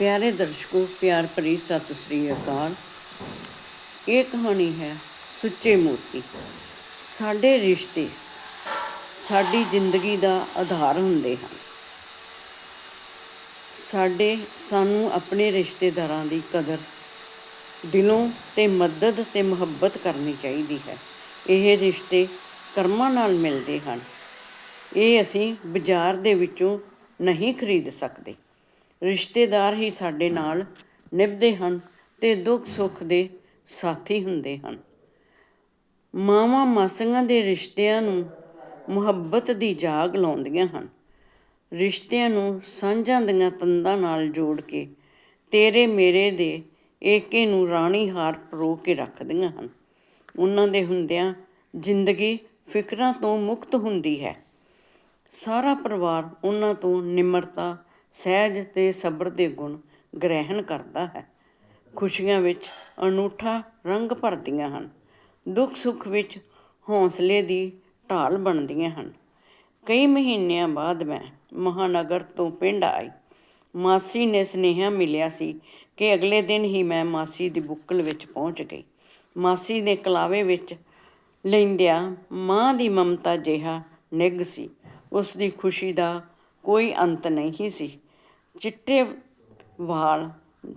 ਪਿਆਰੇ ਦਰਸ਼ਕੋ, ਪਿਆਰ ਭਰੀ ਸਤਿ ਸ੍ਰੀ ਅਕਾਲ। ਇਹ ਕਹਾਣੀ ਹੈ ਸੁੱਚੇ ਮੋਤੀ। ਸਾਡੇ ਰਿਸ਼ਤੇ ਸਾਡੀ ਜ਼ਿੰਦਗੀ ਦਾ ਆਧਾਰ ਹੁੰਦੇ ਹਨ। ਸਾਡੇ, ਸਾਨੂੰ ਆਪਣੇ ਰਿਸ਼ਤੇਦਾਰਾਂ ਦੀ ਕਦਰ, ਦਿਲੋਂ ਤੇ ਮਦਦ ਤੇ ਮੁਹੱਬਤ ਕਰਨੀ ਚਾਹੀਦੀ ਹੈ। ਇਹ ਰਿਸ਼ਤੇ ਕਰਮਾਂ ਨਾਲ ਮਿਲਦੇ ਹਨ। ਇਹ ਅਸੀਂ ਬਾਜ਼ਾਰ ਦੇ ਵਿੱਚੋਂ ਨਹੀਂ ਖਰੀਦ ਸਕਦੇ। ਰਿਸ਼ਤੇਦਾਰ ਹੀ ਸਾਡੇ ਨਾਲ ਨਿਭਦੇ ਹਨ ਤੇ ਦੁੱਖ ਸੁੱਖ ਦੇ ਸਾਥੀ ਹੁੰਦੇ ਹਨ। ਮਾਵਾਂ ਮਾਸੀਆਂ ਦੇ ਰਿਸ਼ਤਿਆਂ ਨੂੰ ਮੁਹੱਬਤ ਦੀ ਜਾਗ ਲਾਉਂਦੀਆਂ ਹਨ। ਰਿਸ਼ਤਿਆਂ ਨੂੰ ਸਾਂਝਾਂ ਦੀਆਂ ਤੰਦਾਂ ਨਾਲ ਜੋੜ ਕੇ ਤੇਰੇ ਮੇਰੇ ਦੇ ਏਕੇ ਨੂੰ ਰਾਣੀ ਹਾਰ ਪਰੋ ਕੇ ਰੱਖਦੀਆਂ ਹਨ। ਉਹਨਾਂ ਦੇ ਹੁੰਦਿਆਂ ਜ਼ਿੰਦਗੀ ਫਿਕਰਾਂ ਤੋਂ ਮੁਕਤ ਹੁੰਦੀ ਹੈ। ਸਾਰਾ ਪਰਿਵਾਰ ਉਹਨਾਂ ਤੋਂ ਨਿਮਰਤਾ ਸਹਿਜ ਤੇ ਸਬਰ ਦੇ ਗੁਣ ਗ੍ਰਹਿਣ ਕਰਦਾ ਹੈ। ਖੁਸ਼ੀਆਂ ਵਿੱਚ ਅਨੂਠਾ ਰੰਗ ਭਰਦੀਆਂ ਹਨ। ਦੁੱਖ ਸੁੱਖ ਵਿੱਚ ਹੌਸਲੇ ਦੀ ਢਾਲ ਬਣਦੀਆਂ ਹਨ। ਕਈ ਮਹੀਨਿਆਂ ਬਾਅਦ ਮੈਂ ਮਹਾਨਗਰ ਤੋਂ ਪਿੰਡ ਆਈ। ਮਾਸੀ ਨੇ ਸੁਨੇਹਾ ਮਿਲਿਆ ਸੀ ਕਿ ਅਗਲੇ ਦਿਨ ਹੀ ਮੈਂ ਮਾਸੀ ਦੀ ਬੁੱਕਲ ਵਿੱਚ ਪਹੁੰਚ ਗਈ। ਮਾਸੀ ਦੇ ਕਲਾਵੇ ਵਿੱਚ ਲੈਂਦਿਆਂ ਮਾਂ ਦੀ ਮਮਤਾ ਜਿਹਾ ਨਿੱਘ ਸੀ। ਉਸ ਦੀ ਖੁਸ਼ੀ ਦਾ ਕੋਈ ਅੰਤ ਨਹੀਂ ਸੀ। ਚਿੱਟੇ ਵਾਲ,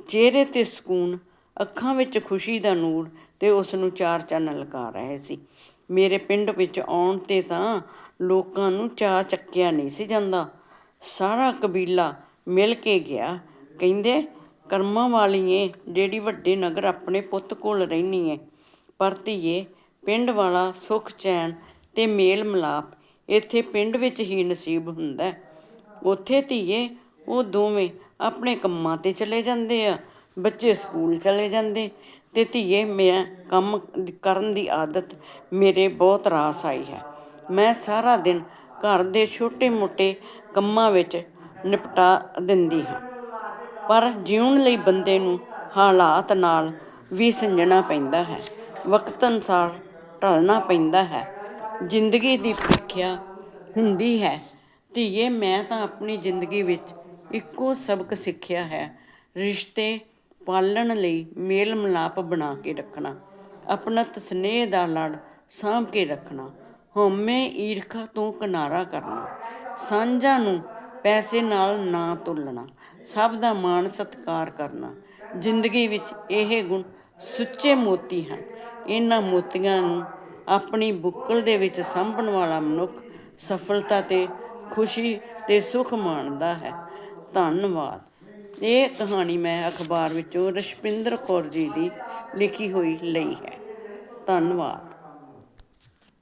ਚਿਹਰੇ ਤੇ ਸਕੂਨ, ਅੱਖਾਂ ਵਿੱਚ ਖੁਸ਼ੀ ਦਾ ਨੂਰ ਤੇ ਉਸ ਨੂੰ ਚਾਰ ਚੰਨ ਲਗਾ ਰਹੇ ਸੀ। ਮੇਰੇ ਪਿੰਡ ਵਿੱਚ ਆਉਣ ਤੇ ਤਾਂ ਲੋਕਾਂ ਨੂੰ ਚਾਹ ਚੱਕਿਆ ਨਹੀਂ ਸੀ ਜਾਂਦਾ। ਸਾਰਾ ਕਬੀਲਾ ਮਿਲ ਕੇ ਗਿਆ। ਕਹਿੰਦੇ, ਕਰਮਾਂ ਵਾਲੀਏ, ਜਿਹੜੀ ਵੱਡੇ ਨਗਰ ਆਪਣੇ ਪੁੱਤ ਕੋਲ ਰਹਿਣੀ ਏ, ਪਰ ਧੀਏ, ਪਿੰਡ ਵਾਲਾ ਸੁਖ, ਚੈਨ ਤੇ ਮੇਲ ਮਿਲਾਪ ਇੱਥੇ ਪਿੰਡ ਵਿੱਚ ਹੀ ਨਸੀਬ ਹੁੰਦਾ ਹੈ। ਉੱਥੇ ਧੀਏ, ਉਹ ਦੋਵੇਂ ਆਪਣੇ ਕੰਮਾਂ ਤੇ ਚਲੇ ਜਾਂਦੇ ਆ। ਬੱਚੇ ਸਕੂਲ ਚਲੇ ਜਾਂਦੇ। ਤੇ ਧੀਏ, ਮੈਂ ਕੰਮ ਕਰਨ ਦੀ ਆਦਤ ਮੇਰੇ ਬਹੁਤ ਰਾਸ ਆਈ ਹੈ। ਮੈਂ ਸਾਰਾ ਦਿਨ ਘਰ ਦੇ ਛੋਟੇ-ਮੋਟੇ ਕੰਮਾਂ ਵਿੱਚ ਨਿਪਟਾ ਦਿੰਦੀ ਹਾਂ। ਪਰ ਜਿਉਣ ਲਈ ਬੰਦੇ ਨੂੰ ਹਾਲਾਤ ਨਾਲ ਵੀ ਸੰਜਣਾ ਪੈਂਦਾ ਹੈ। ਵਕਤ ਅਨੁਸਾਰ ਢਲਣਾ ਪੈਂਦਾ ਹੈ। ਜ਼ਿੰਦਗੀ ਦੀ ਪ੍ਰੀਖਿਆ ਹੁੰਦੀ ਹੈ। ਧੀਏ, ਮੈਂ ਤਾਂ ਆਪਣੀ ਜ਼ਿੰਦਗੀ ਵਿੱਚ ਇੱਕੋ ਸਬਕ ਸਿੱਖਿਆ ਹੈ, ਰਿਸ਼ਤੇ ਪਾਲਣ ਲਈ ਮੇਲ ਮਿਲਾਪ ਬਣਾ ਕੇ ਰੱਖਣਾ ਆਪਣਤ ਸਨੇਹ ਦਾ ਲੜ ਸਾਂਭ ਕੇ ਰੱਖਣਾ, ਹਉਮੈ ਈਰਖਾ ਤੋਂ ਕਿਨਾਰਾ ਕਰਨਾ, ਸਾਂਝਾਂ ਨੂੰ ਪੈਸੇ ਨਾਲ ਨਾ ਤੁਲਣਾ, ਸਭ ਦਾ ਮਾਣ ਸਤਿਕਾਰ ਕਰਨਾ, ਜ਼ਿੰਦਗੀ ਵਿੱਚ ਇਹ ਗੁਣ ਸੁੱਚੇ ਮੋਤੀ ਹਨ। ਇਹਨਾਂ ਮੋਤੀਆਂ ਨੂੰ ਆਪਣੀ ਬੁੱਕਲ ਦੇ ਵਿੱਚ ਸਾਂਭਣ ਵਾਲਾ ਮਨੁੱਖ ਸਫਲਤਾ ਤੇ ਖੁਸ਼ੀ ਤੇ ਸੁਖ ਮਾਣਦਾ ਹੈ। ਧੰਨਵਾਦ। ਇਹ ਕਹਾਣੀ ਮੈਂ ਅਖਬਾਰ ਵਿੱਚੋਂ ਰਸ਼ਪਿੰਦਰ ਕੌਰ ਜੀ ਦੀ ਲਿਖੀ ਹੋਈ ਲਈ ਹੈ। ਧੰਨਵਾਦ।